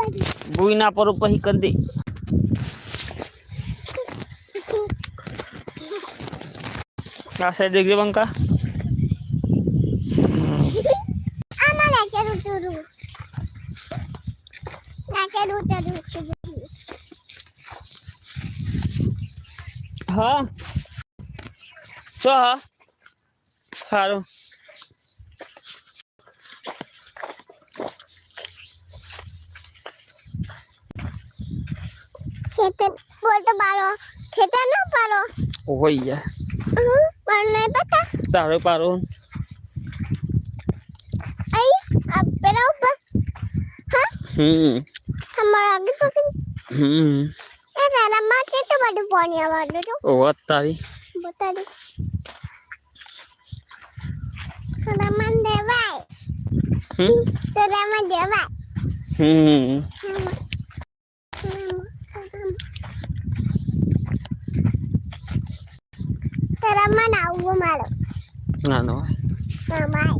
બાજુ ભૂઈ ના પર પછી કરી દે. આ સાઈડ દેખજે બંકા હા. ચો હા. સારું ખેતર বলতে পারো খেতে না পারো હોય યાર. હમ, પણ નહીં પતા તારો પારો হ্যাঁ হুম আমার ઉપર. তো હમ. એ તારા માટે તો બધું પાણી આવવાનું તો. ઓ તારી. બતાડી. તારા મન દેવાય. તારા મન દેવાય. હમ. મન મારો. ના નો. મામાય